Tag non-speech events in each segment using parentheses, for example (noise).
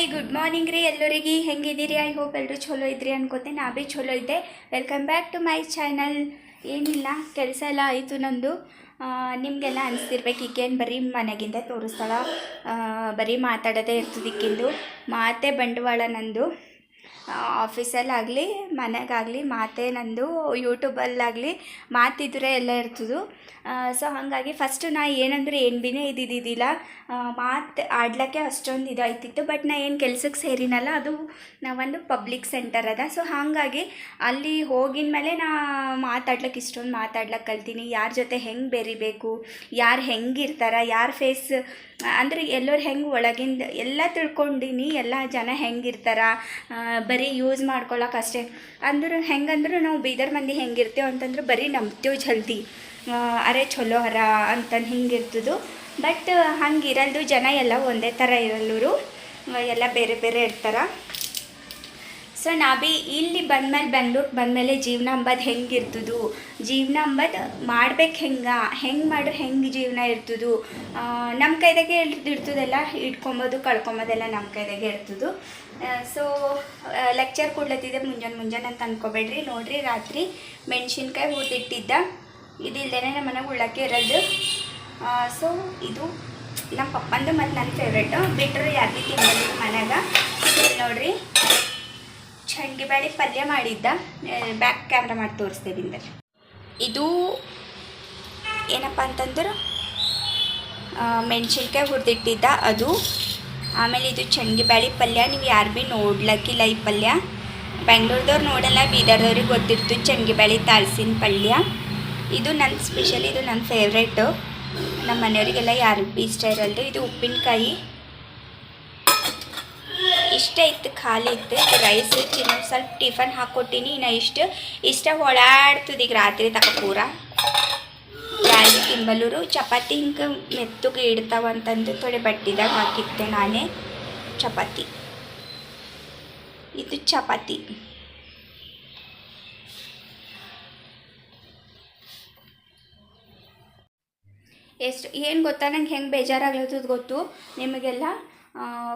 Hi good morning ರೀ ಎಲ್ಲರಿಗೆ. ಹೆಂಗಿದ್ದೀರಿ? I hope ಎಲ್ಲರೂ ಚಲೋ ಇದ್ರಿ ಅನ್ಕೋತೆ ನಾ ಭೀ ಚಲೋ ಇದ್ದೆ. Welcome back to my channel ಏನಿಲ್ಲ, ಕೆಲಸ ಎಲ್ಲ ಆಯಿತು ನಂದು. ನಿಮಗೆಲ್ಲ ಅನಿಸ್ತಿರ್ಬೇಕು ಈಗೇನು ಬರೀ ಮನೆಗಿಂದ ತೋರಿಸ್ತಾಳ. ಬರೀ ಮಾತಾಡೋದೇ ಇರ್ತದಿಕ್ಕಿಂದು ಮಾತೇ ಬಂಡವಾಳ ನಂದು. ಆಫೀಸಲ್ಲಾಗಲಿ ಮನೆಗಾಗಲಿ ಮಾತೇ ನಂದು ಯೂಟ್ಯೂಬಲ್ಲಾಗಲಿ ಮಾತಿದ್ರೆ ಎಲ್ಲ ಇರ್ತದೆ. ಸೊ ಹಾಗಾಗಿ ಫಸ್ಟು ನಾ ಏನಂದ್ರೆ ಏನು ಬಿನೇ ಇದ್ದಿದ್ದಿಲ್ಲ ಮಾತು ಆಡ್ಲಿಕ್ಕೆ ಅಷ್ಟೊಂದು ಇದಾಯ್ತಿತ್ತು. ಬಟ್ ನಾ ಏನು ಕೆಲ್ಸಕ್ಕೆ ಸೇರಿನಲ್ಲ ಅದು ನಾವೊಂದು ಪಬ್ಲಿಕ್ ಸೆಂಟರ್ ಅದ. ಸೊ ಹಾಗಾಗಿ ಅಲ್ಲಿ ಹೋಗಿನ ಮೇಲೆ ನಾ ಮಾತಾಡ್ಲಿಕ್ಕೆ ಇಷ್ಟೊಂದು ಮಾತಾಡ್ಲಿಕ್ಕೆ ಕಲ್ತೀನಿ. ಯಾರ ಜೊತೆ ಹೆಂಗೆ ಬೆರಿಬೇಕು ಯಾರು ಹೆಂಗಿರ್ತಾರ ಯಾರ ಫೇಸ್ ಅಂದರೆ ಎಲ್ಲರು ಹೆಂಗೆ ಒಳಗಿಂದ ಎಲ್ಲ ತಿಳ್ಕೊಂಡಿನಿ. ಎಲ್ಲ ಜನ ಹೆಂಗಿರ್ತಾರ ಆ, ಬರೀ ಯೂಸ್ ಮಾಡ್ಕೊಳಕ್ಕೆ ಅಷ್ಟೇ. ಅಂದ್ರೆ ಹೆಂಗಂದ್ರೆ ನಾವು ಬೀದರ್ ಮಂದಿ ಹೆಂಗಿರ್ತೇವೆ ಅಂತಂದ್ರೆ ಬರೀ ನಂಬ್ತೇವೆ ಜಲ್ದಿ. ಅರೆ ಚಲೋ ಹರ ಅಂತಂದು ಹಿಂಗಿರ್ತದು. ಬಟ್ ಹಂಗಿರಲ್ದು ಜನ ಎಲ್ಲ ಒಂದೇ ಥರ ಇರಲ್ಲರು. ಎಲ್ಲ ಬೇರೆ ಬೇರೆ ಇರ್ತಾರ. ಸೊ ನಾ ಬಿ ಇಲ್ಲಿ ಬಂದಮೇಲೆ ಬೆಂಗ್ಳೂರಿಗೆ ಬಂದಮೇಲೆ ಜೀವನ ಅಂಬದು ಹೆಂಗಿರ್ತದು? ಜೀವನ ಅಂಬದು ಮಾಡ್ಬೇಕು ಹೆಂಗೆ? ಹೆಂಗೆ ಮಾಡ್ರೆ ಹೆಂಗೆ ಜೀವನ ಇರ್ತದು? ನಮ್ಮ ಕೈದಾಗೆ ಇರ್ತದೆಲ್ಲ ಇಟ್ಕೊಂಬೋದು ಕಳ್ಕೊಂಬೋದೆಲ್ಲ ನಮ್ಮ ಕೈದಾಗೆ ಇರ್ತದು. ಸೊ ಲೆಕ್ಚರ್ ಕೊಡ್ಲತ್ತಿದ್ದೆ ಮುಂಜಾನೆ ಮುಂಜಾನೆ ಅಂತ ಅನ್ಕೋಬೇಡ್ರಿ. ನೋಡ್ರಿ, ರಾತ್ರಿ ಮೆಣಸಿನ್ಕಾಯಿ ಹುರಿದಿಟ್ಟಿದ್ದ ಇದಿಲ್ದೇನೆ ನಮ್ಮ ಮನೆಗೆ ಉಳ್ಳಕ್ಕೆ ಇರೋದು ಸೊ ಇದು ನಮ್ಮ ಪಪ್ಪಂದು ಮತ್ತು ನನ್ನ ಫೇವ್ರೇಟು ಬಿಟ್ಟರು ಯಾರಿಗೆ ತಿನ್ನೋದು ಮನ್ಯಾಗ. ನೋಡ್ರಿ ಚಂಡಿ ಬ್ಯಾಳಿ ಪಲ್ಯ ಮಾಡಿದ್ದ. ಬ್ಯಾಕ್ ಕ್ಯಾಮ್ರಾ ಮಾಡಿ ತೋರಿಸ್ತೇವೆ ಇದು ಏನಪ್ಪ ಅಂತಂದ್ರೆ ಮೆಣಸಿನ್ಕಾಯಿ ಹುರಿದಿಟ್ಟಿದ್ದ. ಅದು ಆಮೇಲೆ ಇದು ಚಂಡಿ ಬ್ಯಾಳಿ ಪಲ್ಯ, ನೀವು ಯಾರು ಭೀ ನೋಡ್ಲಕ್ಕಿಲ್ಲ ಈ ಪಲ್ಯ? ಬೆಂಗ್ಳೂರ್ದವ್ರು ನೋಡಲ್ಲ, ಬೀದರ್ದವ್ರಿಗೆ ಗೊತ್ತಿರ್ತು ಚಂಗಿ ಬ್ಯಾಳಿ ತಾಳ್ಸಿನ ಪಲ್ಯ. ಇದು ನನ್ನ ಸ್ಪೆಷಲ್ ಇದು ನನ್ನ ಫೇವ್ರೇಟು ನಮ್ಮ ಮನೆಯವರಿಗೆಲ್ಲ ಯಾರು ಭೀ ಇಷ್ಟ ಇರಲ್ದು. ಇದು ಉಪ್ಪಿನಕಾಯಿ. ಇಷ್ಟ ಇತ್ತು, ಖಾಲಿ ಇತ್ತು. ರೈಸ್ ಚಿನ್ನ, ಸ್ವಲ್ಪ ಟಿಫನ್ ಹಾಕ್ಕೊಟ್ಟಿನಿ ಇನ್ನು ಇಷ್ಟು, ಇಷ್ಟ ಓಡಾಡ್ತದೀಗ ರಾತ್ರಿ ತಕ ಪೂರ. ಯಾರಿಗೆ ತಿಂಬಲ್ಲೂರು ಚಪಾತಿ ಹಿಂಗೆ ಮೆತ್ತಗೆ ಇಡ್ತಾವಂತಂದು ಥೋಡೆ ಬಟ್ಟಿದಾಗ ಹಾಕಿದ್ದೆ ನಾನೇ. ಚಪಾತಿ. ಇದು ಚಪಾತಿ. ಎಷ್ಟು, ಏನು ಗೊತ್ತಾ? ನಂಗೆ ಹೆಂಗೆ ಬೇಜಾರಾಗ್ಲತ್ತದ ಗೊತ್ತು? ನಿಮಗೆಲ್ಲ?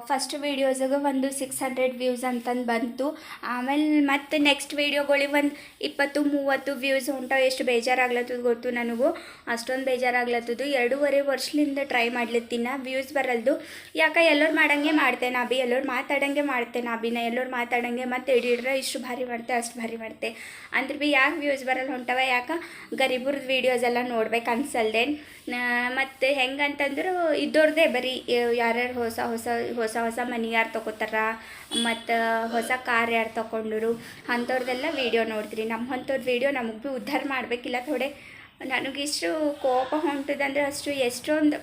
ಫಸ್ಟ್ ವೀಡಿಯೋಸಿಗೆ ಒಂದು ಸಿಕ್ಸ್ ಹಂಡ್ರೆಡ್ ವ್ಯೂಸ್ ಅಂತಂದು ಬಂತು. ಆಮೇಲೆ ಮತ್ತು ನೆಕ್ಸ್ಟ್ ವೀಡಿಯೋಗಳಿಗೆ ಒಂದು ಇಪ್ಪತ್ತು, ಮೂವತ್ತು ವ್ಯೂಸ್ ಹೊಂಟಾವ ಎಷ್ಟು ಬೇಜಾರಾಗ್ಲತ್ತದ ಗೊತ್ತು ನನಗೂ. ಅಷ್ಟೊಂದು ಬೇಜಾರಾಗ್ಲತ್ತದು. ಎರಡೂವರೆ ವರ್ಷದಿಂದ ಟ್ರೈ ಮಾಡ್ಲತ್ತಿನ. ವ್ಯೂಸ್ ಬರಲ್ದು. ಯಾಕೆ ಎಲ್ಲರು ಮಾಡಂಗೆ ಮಾಡ್ತೆ ನಾ ಬಿ ಎಲ್ಲರೂ ಮಾತಾಡಂಗೆ ಮಾಡ್ತೆ ನಾ ಬಿ ನಾ ಎಲ್ಲರೂ ಮಾತಾಡಂಗೆ ಮತ್ತೆ ಎಡಿಡ್ರೆ ಇಷ್ಟು ಭಾರಿ ಮಾಡ್ತೆ, ಅಷ್ಟು ಭಾರಿ ಮಾಡ್ತೆ. ಅಂದ್ರೆ ಬಿ ಯಾಕೆ ವ್ಯೂಸ್ ಬರಲ್ಲ ಹೊಂಟವ? ಯಾಕೆ? ಗರೀಬ್ರದ್ದು ವೀಡಿಯೋಸ್ ಎಲ್ಲ ನೋಡ್ಬೇಕು ಅನ್ಸಲ್ದೆ ಮತ್ತು ಹೆಂಗಂತಂದ್ರೆ ಇದ್ದವ್ರದ್ದೇ ಬರೀ, ಯಾರ್ಯಾರು ಹೊಸ ಹೊಸ ಹೊಸ ಹೊಸ ಮನೆ ಯಾರು ತೊಗೋತಾರ, ಮತ್ತು ಹೊಸ ಕಾರ್ ಯಾರು ತೊಗೊಂಡರು ಅಂಥವ್ರದ್ದೆಲ್ಲ ವೀಡಿಯೋ ನೋಡ್ತೀರಿ. ನಮ್ಮ ಅಂಥವ್ರ ವೀಡಿಯೋ ನಮಗೆ ಭೀ ಉದ್ಧಾರ ಮಾಡಬೇಕಿಲ್ಲ ಥೋಡೆ ನನಗಿಷ್ಟು ಕೋಪ ಹೊಂಟದಂದ್ರೆ ಅಷ್ಟು ಎಷ್ಟೊಂದು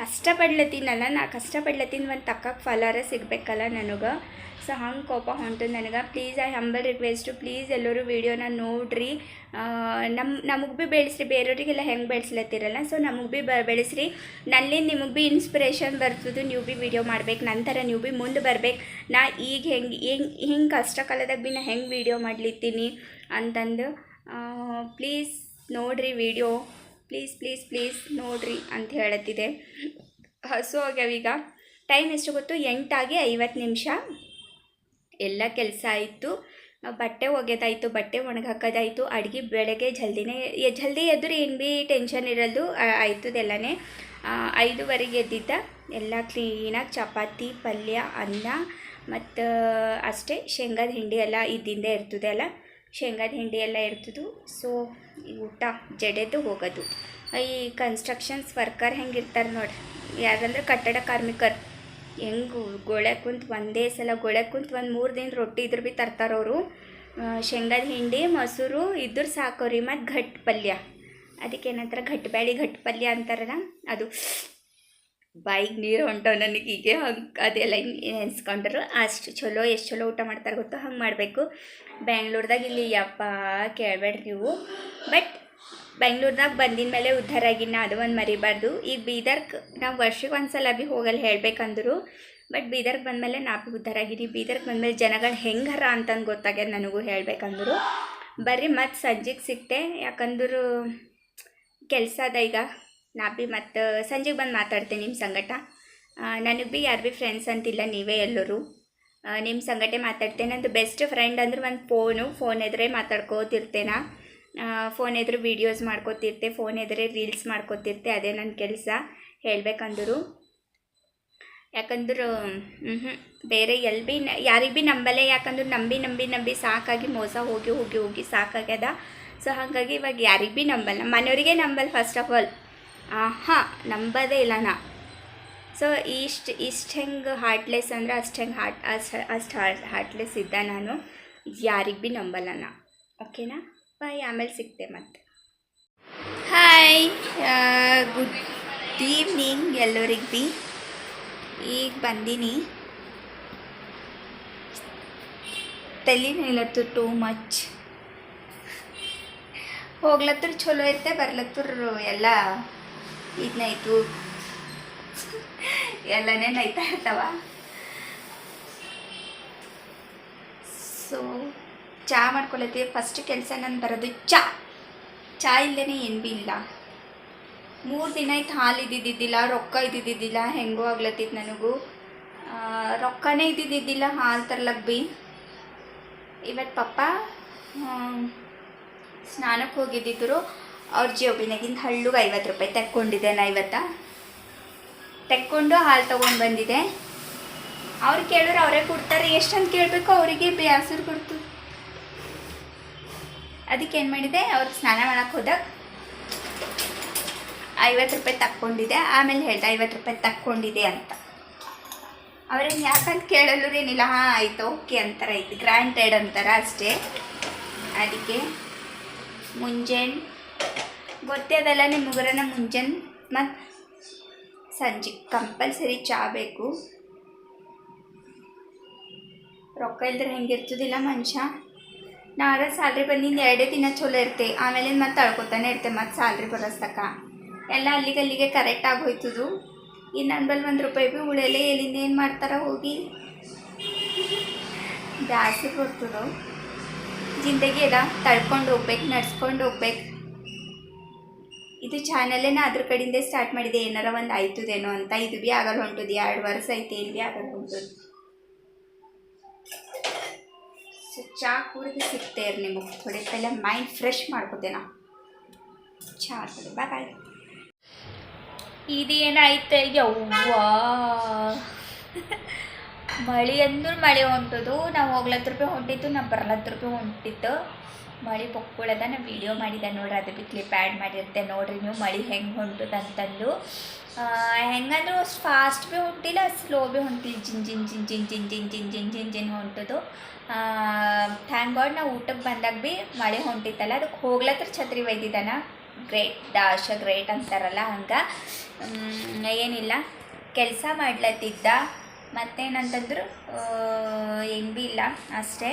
ಕಷ್ಟಪಡ್ಲತ್ತೀನಲ್ಲ, ನಾ ಕಷ್ಟಪಡ್ಲತ್ತೀನಿ, ಒಂದು ತಕ್ಕ ಫಲಾರ ಸಿಗಬೇಕಲ್ಲ ನನಗೆ. ಸೊ ಹಂಗೆ ಕೋಪ ಹೊಂಟು ನನಗೆ. Please I humble request please ಎಲ್ಲರೂ ವೀಡಿಯೋನ ನೋಡ್ರಿ. ನಮ್ಮ ನಮಗೆ ಭೀ ಬೆಳೆಸ್ರಿ, ಬೇರೆಯವ್ರಿಗೆಲ್ಲ ಹೆಂಗೆ ಬೆಳೆಸ್ಲತ್ತಿರಲ್ಲ ಸೊ ನಮಗೆ ಭೀ ಬ, ಬೆಳೆಸ್ರಿ. ನಲ್ಲಿ ನಿಮಗೆ ಭೀ ಇನ್ಸ್ಪಿರೇಷನ್ ಬರ್ತದೆ, ನೀವು ಭೀ ವಿಡಿಯೋ ಮಾಡ್ಬೇಕು, ನಂತರ ನೀವು ಭೀ ಮುಂದೆ ಬರ್ಬೇಕು. ನಾ ಈಗ ಹೆಂಗೆ ಹೆಂಗೆ, ಹಿಂಗೆ ಕಷ್ಟ ಕಾಲದಾಗ ಭೀ ನಾ ಹೆಂಗೆ ವೀಡಿಯೋ ಮಾಡ್ಲಿತ್ತೀನಿ ಅಂತಂದು. ಪ್ಲೀಸ್ ನೋಡ್ರಿ ವಿಡಿಯೋ. ಪ್ಲೀಸ್ ಪ್ಲೀಸ್ ಪ್ಲೀಸ್ ನೋಡ್ರಿ ಅಂತ ಹೇಳತ್ತಿದೆ. ಹಸು ಆಗ್ಯಾವೀಗ ಟೈಮ್ ಎಷ್ಟು ಗೊತ್ತು? ಎಂಟಾಗಿ ಐವತ್ತು ನಿಮಿಷ. ಎಲ್ಲ ಕೆಲಸ ಆಯಿತು. ಬಟ್ಟೆ ಒಗೆದಾಯಿತು, ಬಟ್ಟೆ ಒಣಗಾಕೋದಾಯಿತು. ಅಡುಗೆ ಬೆಳಗ್ಗೆ ಜಲ್ದಿನೇ ಜಲ್ದಿ ಎದ್ರು ಏನು ಭೀ ಟೆನ್ಷನ್ ಇರಲ್ದು. ಆಯ್ತದೆಲ್ಲನೇ ಐದುವರೆಗೆ ಎದ್ದಿದ್ದ. ಎಲ್ಲ ಕ್ಲೀನಾಗಿ ಚಪಾತಿ, ಪಲ್ಯ, ಅನ್ನ, ಮತ್ತು ಅಷ್ಟೇ. ಶೇಂಗಾದ ಹಿಂಡಿ ಎಲ್ಲ ಇದ್ದಿಂದೇ ಇರ್ತದೆ ಅಲ್ಲ. ಶೇಂಗಾದ ಹಿಂಡಿ ಎಲ್ಲ ಇರ್ತಿದ್ವು ಸೊ ಈ ಊಟ ಜಡೆದು ಹೋಗೋದು. ಈ ಕನ್ಸ್ಟ್ರಕ್ಷನ್ಸ್ ವರ್ಕರ್ ಹೆಂಗಿರ್ತಾರೆ ನೋಡಿ ಯಾರಂದ್ರೆ ಕಟ್ಟಡ ಕಾರ್ಮಿಕರು. ಹೆಂಗೆ ಗೋಳೆ ಕುಂತು ಒಂದೇ ಸಲ ಗೋಳೆ ಕುಂತು ಒಂದು ಮೂರು ದಿನ ರೊಟ್ಟಿ ಇದ್ರೂ ಭೀ ತರ್ತಾರವರು ಶೇಂಗಾದ ಹಿಂಡಿ ಮೊಸರು, ಇದ್ರ ಸಾಕೋರಿ ಮತ್ತು ಘಟ್ ಪಲ್ಯ. ಅದಕ್ಕೆ ಏನಂತಾರೆ ಘಟ್ ಬ್ಯಾಳಿ ಘಟ್ ಪಲ್ಯ ಅಂತಾರಲ್ಲ, ಅದು ಬಾಯಿಗೆ ನೀರು ಹೊಂಟವು ನನಗೆ ಹೀಗೆ ಹಂಗೆ ಅದೆಲ್ಲ ನೆನೆಸ್ಕೊಂಡ್ರು. ಅಷ್ಟು ಚಲೋ, ಎಷ್ಟು ಚಲೋ ಊಟ ಮಾಡ್ತಾರೆ ಗೊತ್ತೋ ಹಂಗೆ ಮಾಡಬೇಕು. ಬೆಂಗ್ಳೂರ್ದಾಗ ಇಲ್ಲಿ ಯಪ್ಪ ಕೇಳಬೇಡ್ರಿ ನೀವು. ಬಟ್ ಬೆಂಗ್ಳೂರ್ದಾಗ ಬಂದಿನ ಮೇಲೆ ಉದ್ಧಾರ ಆಗಿನ ಅದು ಒಂದು ಮರಿಬಾರ್ದು. ಈಗ ಬೀದರ್ಕ್ ನಾವು ವರ್ಷಕ್ಕೆ ಒಂದು ಸಲ ಭೀ ಹೋಗಲ್ಲ ಹೇಳಬೇಕಂದ್ರು. ಬಟ್ ಬೀದರ್ಗೆ ಬಂದಮೇಲೆ ನಾ ಭೀ ಉದ್ಧಾರ ಆಗಿರಿ ಬೀದರ್ಗೆ ಬಂದಮೇಲೆ ಜನಗಳು ಹೆಂಗಾರ ಅಂತಂದು ಗೊತ್ತಾಗ್ಯದ ನನಗೂ ಹೇಳಬೇಕಂದ್ರು. ಬರ್ರಿ ಮತ್ತು ಸಂಜೆಗೆ ಸಿಕ್ತೆ ಯಾಕಂದ್ರೆ ಕೆಲಸ ಅದ ಈಗ ನಾ ಭೀ ಮತ್ತು ಸಂಜೆಗೆ ಬಂದು ಮಾತಾಡ್ತೀನಿ ನಿಮ್ಮ ಸಂಗಟ. ನನಗೆ ಭೀ ಯಾರು ಭೀ ಫ್ರೆಂಡ್ಸ್ ಅಂತಿಲ್ಲ, ನೀವೇ ಎಲ್ಲರೂ. ನಿಮ್ಮ ಸಂಗಟೆ ಮಾತಾಡ್ತೇನೆ. ನಂದು ಬೆಸ್ಟ್ ಫ್ರೆಂಡ್ ಅಂದ್ರೆ ಒಂದು ಫೋನು ಫೋನ್ ಎದುರೇ ಮಾತಾಡ್ಕೋತಿರ್ತೇನೆ. ಫೋನ್ ಎದುರು ವೀಡಿಯೋಸ್ ಮಾಡ್ಕೋತಿರ್ತೆ ಫೋನ್ ಎದುರೆ ರೀಲ್ಸ್ ಮಾಡ್ಕೋತಿರ್ತೆ, ಅದೇ ನನ್ನ ಕೆಲಸ, ಹೇಳಬೇಕಂದ್ರು. ಯಾಕಂದ್ರೆ ಬೇರೆ ಎಲ್ಲಿ ಭೀ ಯಾರಿಗೆ ಭೀ ನಂಬಲ್ಲೇ, ಯಾಕಂದ್ರೆ ನಂಬಿ ನಂಬಿ ನಂಬಿ ಸಾಕಾಗಿ ಮೋಸ ಹೋಗಿ ಹೋಗಿ ಹೋಗಿ ಸಾಕಾಗ್ಯದ. ಸೊ, ಹಾಗಾಗಿ ಇವಾಗ ಯಾರಿಗೆ ಭೀ ನಂಬಲ್ಲ, ಮನೆಯವರಿಗೆ ನಂಬಲ್ಲ ಫಸ್ಟ್ ಆಫ್ ಆಲ್ ಹಾಂ ನಂಬೋದೇ ಇಲ್ಲ ನಾ. ಸೊ ಇಷ್ಟು ಇಷ್ಟು ಹೆಂಗೆ ಹಾರ್ಟ್ಲೆಸ್ ಅಂದ್ರೆ ಅಷ್ಟು ಹೆಂಗೆ ಹಾರ್ಟ್ ಅಷ್ಟು ಅಷ್ಟು ಹಾರ್ಟ್ ಹಾರ್ಟ್ಲೆಸ್ ಇದ್ದ ನಾನು. ಯಾರಿಗೆ ಭೀ ನಂಬಲ್ಲ ನಾ. ಓಕೆನಾ ಬಾಯ್ ಆಮೇಲೆ ಸಿಗ್ತೆ ಮತ್ತೆ. ಹಾಯ್ ಗುಡ್ ಈವ್ನಿಂಗ್ ಎಲ್ಲರಿಗೆ ಭೀ ಈಗ ಬಂದೀನಿ. ತಲೆನೇಲತ್ತು ಟೂ ಮಚ್ ಹೋಗ್ಲತ್ತರ ಚಲೋ ಐತೆ, ಬರ್ಲತ್ತರ ಎಲ್ಲ ಇದನ್ನಾಯ್ತು ಎಲ್ಲನೇ ನೈತಾ ಇರ್ತಾವ. ಸೊ ಚಾ ಮಾಡ್ಕೊಳತ್ತೀವಿ ಫಸ್ಟ್ ಕೆಲಸ ನಾನು ಬರೋದು ಚಾ. ಚಾ ಇಲ್ಲದೇ ಏನು ಭೀ ಇಲ್ಲ. ಮೂರು ದಿನ ಆಯ್ತು ಹಾಲು ಇದ್ದಿದ್ದಿದ್ದಿಲ್ಲ, ರೊಕ್ಕ ಇದ್ದಿದ್ದಿದ್ದಿಲ್ಲ, ಹೆಂಗೋ ಆಗ್ಲತ್ತಿತ್ತು ನನಗೂ. ರೊಕ್ಕನೇ ಇದ್ದಿದ್ದಿದ್ದಿಲ್ಲ, ಹಾಲು ತರ್ಲಕ್ಕೆ ಭೀ ಇವತ್ತು ಪಪ್ಪ ಸ್ನಾನಕ್ಕೆ ಹೋಗಿದ್ದಿದ್ರು. ಅವ್ರ ಜೋಬಿನಾಗಿಂದ ಹಳ್ಳುಗೆ ಐವತ್ತು ರೂಪಾಯಿ ತೆಕ್ಕೊಂಡಿದ್ದೆ ನಾ ಇವತ್ತ. ತೆಕ್ಕೊಂಡು ಹಾಲು ತೊಗೊಂಡು ಬಂದಿದೆ. ಅವ್ರು ಕೇಳಿದ್ರೆ ಅವರೇ ಕೊಡ್ತಾರೆ. ಎಷ್ಟಂತ ಕೇಳಬೇಕು ಅವರಿಗೆ ಬೇಸರು ಕೊಡ್ತು. ಅದಕ್ಕೆ ಏನು ಮಾಡಿದೆ? ಅವ್ರಿಗೆ ಸ್ನಾನ ಮಾಡೋಕ್ಕೆ ಹೋದಾಗ ಐವತ್ತು ರೂಪಾಯಿ ತಕ್ಕೊಂಡಿದೆ. ಆಮೇಲೆ ಹೇಳ್ದೆ ಐವತ್ತು ರೂಪಾಯಿ ತಕ್ಕೊಂಡಿದೆ ಅಂತ. ಅವ್ರೇನು ಯಾಕಂತ ಕೇಳಲು ಏನಿಲ್ಲ. ಹಾಂ, ಆಯಿತು, ಓಕೆ ಅಂತಾರೆ. ಆಯ್ತು ಗ್ರ್ಯಾಂಟೆಡ್ ಅಂತಾರೆ ಅಷ್ಟೇ. ಅದಕ್ಕೆ ಮುಂಜಾನೆ ಗೊತ್ತೇ ಅದಲ್ಲ ನಿಮಗರನ ಮುಂಜಾನೆ ಮತ್ತು ಸಂಜೆ ಕಂಪಲ್ಸರಿ ಚಾ ಬೇಕು. ರೊಕ್ಕ ಇಲ್ದ್ರೆ ಹೆಂಗಿರ್ತದಿಲ್ಲ ಮನುಷ್ಯ. ನಾರ ಸ್ಯಾಲ್ರಿ ಬಂದಿಂದ ಎರಡೇ ದಿನ ಚಲೋ ಇರ್ತೆ ಆಮೇಲೆ ಮತ್ತೆ ತಳ್ಕೊತಾನೆ ಇರ್ತೆ ಮತ್ತು ಸ್ಯಾಲ್ರಿ ಬರೋಸ್ತಕ. ಎಲ್ಲ ಅಲ್ಲಿಗೆ ಅಲ್ಲಿಗೆ ಕರೆಕ್ಟ್ ಆಗೋಯ್ತದು ಇನ್ನು ನನ್ನ ಬಲ್ಲಿ ಒಂದು ರೂಪಾಯಿ ಭೀ ಉಳಿಯಲೇ ಎಲ್ಲಿಂದ ಏನು ಮಾಡ್ತಾರ ಹೋಗಿ. ಜಾಸ್ತಿ ಬರ್ತದೋ. ಜಿಂದಗಿ ಅದ ತಳ್ಕೊಂಡು ಹೋಗ್ಬೇಕು, ನಡ್ಸ್ಕೊಂಡು ಹೋಗ್ಬೇಕು. ಇದು ಚಾನಲೇ ನಾ ಅದ್ರ ಕಡೆಯಿಂದ ಸ್ಟಾರ್ಟ್ ಮಾಡಿದೆ, ಏನಾರ ಒಂದು ಆಯ್ತದೇನೋ ಅಂತ. ಇದು ಭೀ ಆಗಲ್ಲ ಹೊಂಟದ, ಎರಡು ವರ್ಷ ಐತೆ, ಇಲ್ಲಿ ಭೀ ಆಗಲ್ಲ ಹೊಂಟದು. ಸೊ ಚಾ ಕುಡಿದು ಸಿಗ್ತೇ ಇರಿ ನಿಮಗೆ. ಥೋಡೆ ಪೆಲ್ಲ ಮೈಂಡ್ ಫ್ರೆಶ್ ಮಾಡ್ಕೋತೆ ನಾ ಚಾ ಮಾಡ್ಕೊದೆ ಬಾಯ್ ಬಾಯ್ ಇದೇನಾಯ್ತು? ಯವ್ವಾ. (laughs) ಮಳೆ ಅಂದ್ರೆ ಮಳೆ ಹೊಂಟದು, ನಾವು ಹೋಗ್ಲತ್ರೂ ರೂಪಾಯಿ ಹೊಂಟಿತ್ತು, ನಾವು ಬರ್ಲತ್ರ ರೂಪಾಯಿ ಹೊಂಟಿತ್ತು. ಮಳೆ ಪೊಕ್ಕೊಳದ ನಾ ವಿಡಿಯೋ ಮಾಡಿದೆ ನೋಡ್ರಿ, ಅದು ಬಿ ಕ್ಲಿಪ್ ಆ್ಯಡ್ ಮಾಡಿರ್ತೆ ನೋಡ್ರಿ ನೀವು, ಮಳೆ ಹೆಂಗೆ ಹೊಂಟದ ಅಂತಂದು. ಹೆಂಗಂದ್ರೆ ಅಷ್ಟು ಫಾಸ್ಟ್ ಭೀ ಹೊಂಟಿಲ್ಲ ಸ್ಲೋ ಭೀ ಹೊಂಟಿಲ್ಲ ಜಿನ್ ಜಿನ್ ಜಿನ್ ಜಿನ್ ಜಿನ್ ಜಿನ್ ಜಿನ್ ಜಿನ್ ಜಿನ್ ಜಿನ್ ಹೊಂಟದು. ಥ್ಯಾಂಕ್ ಗಾಡ್ ನಾವು ಊಟಕ್ಕೆ ಬಂದಾಗ ಭೀ ಮಳೆ ಹೊಂಟಿತ್ತಲ್ಲ ಅದಕ್ಕೆ ಹೋಗ್ಲತ್ರ ಛತ್ರಿ ಒಯ್ದಿದ್ದಾನ ಗ್ರೇಟ್ ದಾಶ ಗ್ರೇಟ್ ಅಂತಾರಲ್ಲ ಹಂಗೆ. ಏನಿಲ್ಲ. ಕೆಲಸ ಮಾಡ್ಲತ್ತಿದ್ದ. ಮತ್ತೇನಂತಂದ್ರು ಏನು ಭೀ ಇಲ್ಲ, ಅಷ್ಟೇ.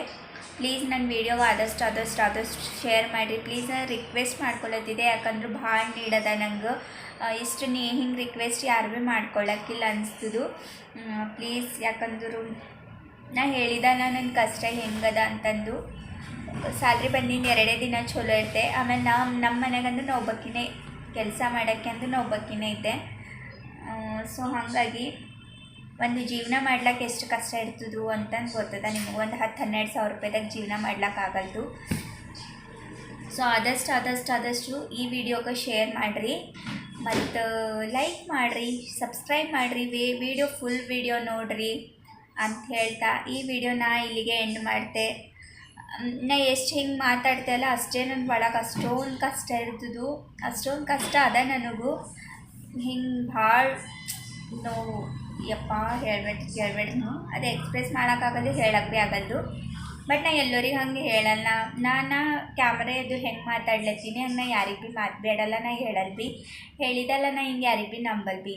ಪ್ಲೀಸ್ ನನ್ನ ವೀಡಿಯೋ ಆದಷ್ಟು ಆದಷ್ಟು ಆದಷ್ಟು ಶೇರ್ ಮಾಡಿರಿ. ಪ್ಲೀಸ್ ರಿಕ್ವೆಸ್ಟ್ ಮಾಡ್ಕೊಳತ್ತಿದೆ, ಯಾಕಂದ್ರೆ ಭಾಳ ನೀಡದ ನಂಗೆ. ಇಷ್ಟು ನೀ ಹಿಂಗೆ ರಿಕ್ವೆಸ್ಟ್ ಯಾರು ಭೀ ಮಾಡ್ಕೊಳ್ಳೋಕ್ಕಿಲ್ಲ ಅನಿಸ್ತದು. ಪ್ಲೀಸ್ ಯಾಕಂದ್ರೆ ನಾ ಹೇಳಿದಲ್ಲ ನನ್ನ ಕಷ್ಟ ಹೆಂಗದ ಅಂತಂದು. ಸ್ಯಾಲ್ರಿ ಬನ್ನಿ ಎರಡೇ ದಿನ ಚಲೋ ಇರ್ತೆ. ಆಮೇಲೆ ನಾವು ನಮ್ಮ ಮನೆಗಂದ್ರೆ ನಾವು ಒಬ್ಬಕ್ಕಿನೇ ಕೆಲಸ ಮಾಡೋಕ್ಕೆ ಅಂದ್ರೆ ನಾವು ಒಬ್ಬಕ್ಕಿನೇ ಐತೆ ಸೊ ಹಾಗಾಗಿ ಒಂದು ಜೀವನ ಮಾಡ್ಲಿಕ್ಕೆ ಎಷ್ಟು ಕಷ್ಟ ಇರ್ತಿದ್ರು ಅಂತಂದು ಗೊತ್ತದ ನಿಮಗೆ. ಒಂದು ಹತ್ತು ಹನ್ನೆರಡು ಸಾವಿರ ರೂಪಾಯಿದಾಗ ಜೀವನ ಮಾಡ್ಲಿಕ್ಕೆ ಆಗಲ್ದು. ಸೊ ಆದಷ್ಟು ಆದಷ್ಟು ಆದಷ್ಟು ಈ ವಿಡಿಯೋಗೆ ಶೇರ್ ಮಾಡಿರಿ. ಮತ್ತು ಲೈಕ್ ಮಾಡಿರಿ ಸಬ್ಸ್ಕ್ರೈಬ್ ಮಾಡಿರಿ. ವೇ ವಿಡಿಯೋ ಫುಲ್ ವಿಡಿಯೋ ನೋಡಿರಿ ಅಂತ ಹೇಳ್ತಾ ಈ ವಿಡಿಯೋನ ಇಲ್ಲಿಗೆ ಎಂಡ್ ಮಾಡ್ತೆ. ನಾ ಎಷ್ಟು ಹಿಂಗೆ ಮಾತಾಡ್ತೆ ಅಲ್ಲ, ಅಷ್ಟೇ ನನ್ನ ಒಳಗೆ ಅಷ್ಟೊಂದು ಕಷ್ಟ ಇರ್ತದು ಅಷ್ಟೊಂದು ಕಷ್ಟ ಅದ ನನಗೂ. ಹಿಂಗೆ ಭಾಳ ನೋವು. ಯಪ್ಪ, ಹೇಳ್ಬೇಕು ಹೇಳ್ಬೇಡ್ನು ಅದು ಎಕ್ಸ್ಪ್ರೆಸ್ ಮಾಡೋಕ್ಕಾಗಲ್ಲ ಹೇಳಕ್ಕೆ ಭೀ ಆಗಲ್ದು. ಬಟ್ ನಾ ಎಲ್ಲರಿಗೆ ಹಂಗೆ ಹೇಳಲ್ಲ. ನಾನು ಕ್ಯಾಮ್ರಾ ಇದು ಹೆಂಗೆ ಮಾತಾಡ್ಲತ್ತೀನಿ ಹಂಗೆ ನಾ ಯಾರಿಗೆ ಭೀ ಮಾತಾಡಲ್ಲ ನಾ ಹೇಳಲ್ಲ ಭೀ ಹೇಳಿದಲ್ಲ, ನಾ ಹಿಂಗೆ ಯಾರಿಗೆ ಭೀ ನಂಬಲ್ ಭೀ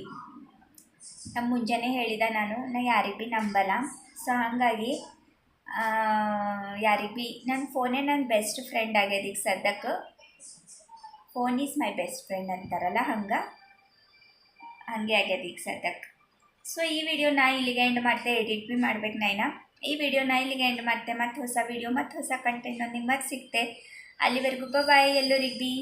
ನಮ್ಮ ಮುಂಜಾನೆ ಹೇಳಿದ ನಾನು, ನಾ ಯಾರಿಗೆ ಭೀ ನಂಬಲ್ಲ. ಸೊ ಹಾಗಾಗಿ ಯಾರಿಗೆ ಭೀ ನನ್ನ ಫೋನೇ ನನ್ನ ಬೆಸ್ಟ್ ಫ್ರೆಂಡ್ ಆಗ್ಯದ ಈಗ ಸದ್ಯಕ್ಕೆ phone is my best friend ಅಂತಾರಲ್ಲ, ಹಂಗೆ? ಹಾಗೆ ಆಗ್ಯದ ಈಗ ಸದ್ಯಕ್ಕೆ ಸೊ ಈ ವಿಡಿಯೋ ನಾ ಇಲ್ಲಿಗೆ ಎಂಡ್ ಮಾಡ್ತೆ ಎಡಿಟ್ ಭೀ ಮಾಡ್ಬೇಕು ನೈನಾ ಈ ವಿಡಿಯೋ ನಾ ಇಲ್ಲಿಗೆ ಎಂಡ್ ಮಾಡ್ತೆ ಮತ್ತು ಹೊಸ ವಿಡಿಯೋ ಮತ್ತು ಹೊಸ ಕಂಟೆಂಟ್ ನಿಮ್ಮ ಮತ್ತೆ ಸಿಗ್ತೆ. ಅಲ್ಲಿವರೆಗೂ ಬಾಯ್ ಎಲ್ಲರಿಗೆ ಬಿ